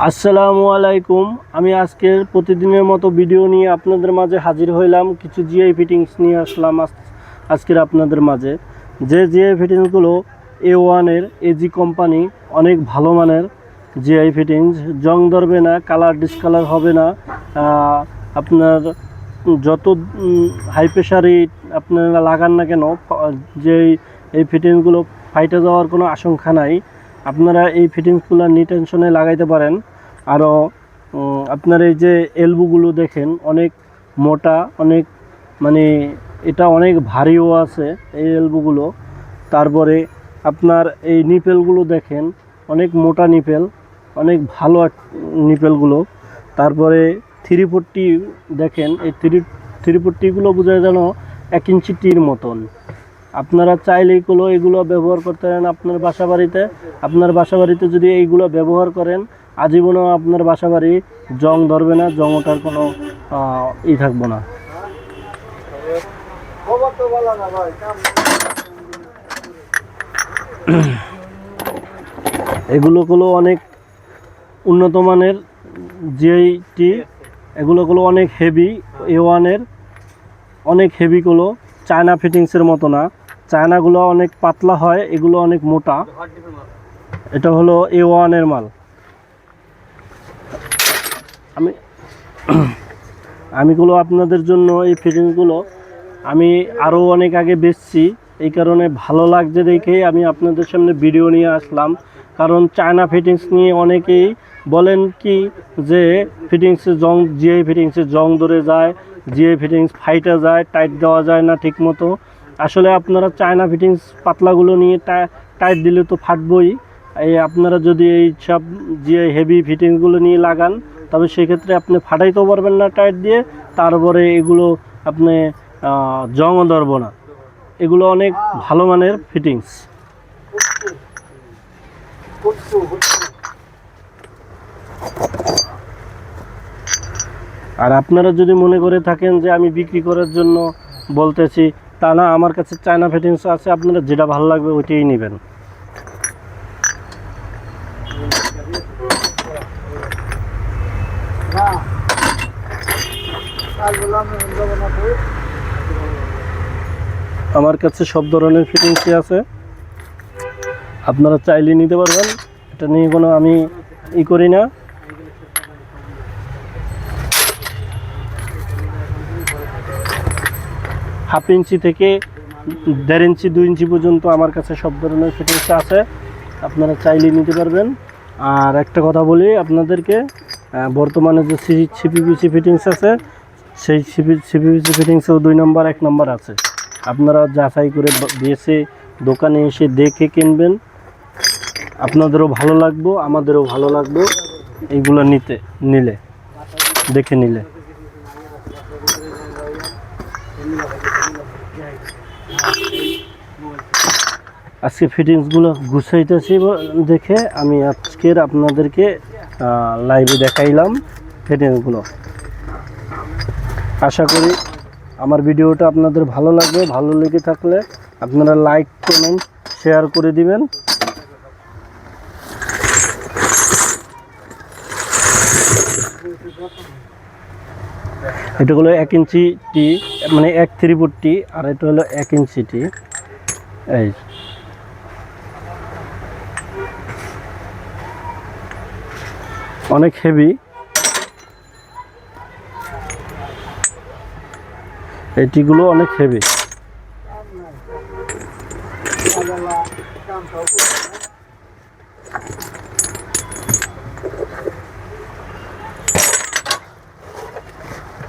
আসসালামু আলাইকুম। আমি আজকের প্রতিদিনের মতো ভিডিও নিয়ে আপনাদের মাঝে হাজির হইলাম। কিছু জিআই ফিটিংস নিয়ে আসলাম আজ- আজকের আপনাদের মাঝে। যে জিআই ফিটিংসগুলো এ ওয়ানের এজি কোম্পানি অনেক ভালো মানের জিআই ফিটিংস জং ধরবে না কালার ডিসকালার হবে না। আপনার যত হাই প্রেশারই আপনারা লাগান না কেন যে এই ফিটিংসগুলো ফাইটে যাওয়ার কোনো আশঙ্কা নাই। আপনারা এই ফিটিংসগুলো নি টেনশনে লাগাইতে পারেন। আরও আপনার এই যে এলবুগুলো দেখেন, অনেক মোটা, অনেক মানে এটা অনেক ভারীও আছে এই এলবোগুলো তারপরে আপনার এই নিপেলগুলো দেখেন, অনেক মোটা নিপেল অনেক ভালো নিপেলগুলো তারপরে থ্রি ফোরটি দেখেন, এই থ্রি থ্রি ফোরটিগুলো বোঝায় যেন এক ইঞ্চি টির মতন। আপনারা চাইলে এগুলো এগুলো ব্যবহার করতে পারেন আপনার বাসা বাড়িতে আপনার বাসা বাড়িতে যদি এইগুলো ব্যবহার করেন, আজীবনও আপনার বাসা বাড়ি জং ধরবে না জং ওঠার কোনো ই থাকব না। এগুলোগুলো অনেক উন্নত মানের জিআইটি এগুলোগুলো অনেক হেভি এ ওয়ানের অনেক হেভিগুলো চায়না ফিটিংসের মতো না। চায়নাগুলো অনেক পাতলা হয়, এগুলো অনেক মোটা। এটা হলো এ ওয়ানের মাল। আমি আমিগুলো আপনাদের জন্য এই ফিটিংসগুলো আমি আরও অনেক আগে বেচছি। এই কারণে ভালো লাগছে দেখেই আমি আপনাদের সামনে ভিডিও নিয়ে আসলাম। কারণ চায়না ফিটিংস নিয়ে অনেকেই বলেন কি যে ফিটিংসে জং, জিআই ফিটিংসে জং ধরে যায়, জিআই ফিটিংস ফাইটা যায়, টাইট দেওয়া যায় না ঠিক মতো আসলে আপনারা চায়না ফিটিংস পাতলাগুলো নিয়ে টাইট দিলে তো ফাটবই। এই আপনারা যদি এই সব যে হেভি ফিটিংসগুলো নিয়ে লাগান, তবে সেক্ষেত্রে আপনি ফাটাইতেও পারবেন না টাইট দিয়ে। তারপরে এগুলো আপনি জংও ধরবো না। এগুলো অনেক ভালো মানের ফিটিংস আর আপনারা যদি মনে করে থাকেন যে আমি বিক্রি করার জন্য বলতেছি তা না, আমার কাছে চায়না ফিটিংস আছে, আপনারা যেটা ভালো লাগবে ওইটাই নেবেন। আমার কাছে সব ধরনের ফিটিংসই আছে। আপনারা চাইলে নিতে পারবেন, এটা নিয়ে কোনো আমি ই করি না। হাফ ইঞ্চি থেকে দেড় ইঞ্চি, দুই ইঞ্চি পর্যন্ত আমার কাছে সব ধরনের ফিটিংস আছে। আপনারা চাইলে নিতে পারবেন। আর একটা কথা বলি আপনাদেরকে বর্তমানে যে সি সিপিপিসি ফিটিংস আছে, সেই সিপিপিসি ফিটিংসেও দুই নম্বর, এক নম্বর আছে। আপনারা যাচাই করে বেছে দোকানে এসে দেখে কিনবেন। আপনাদেরও ভালো লাগবো, আমাদেরও ভালো লাগবে। এইগুলো নিতে নিলে, দেখে নিলে। আজকে ফিটিংসগুলো গুছাইতেছি দেখে আমি আজকের আপনাদেরকে লাইভে দেখাইলাম ফিটিংসগুলো আশা করি আমার ভিডিওটা আপনাদের ভালো লাগবে, ভালো লেগে থাকলে আপনারা লাইক কমেন্ট শেয়ার করে দিবেন। এটা হলো এক ইঞ্চি টি মানে এক ফুট আর এটা হলো এক ইঞ্চি টি এই। অনেক হেভি। এটিগুলো অনেক হেভি।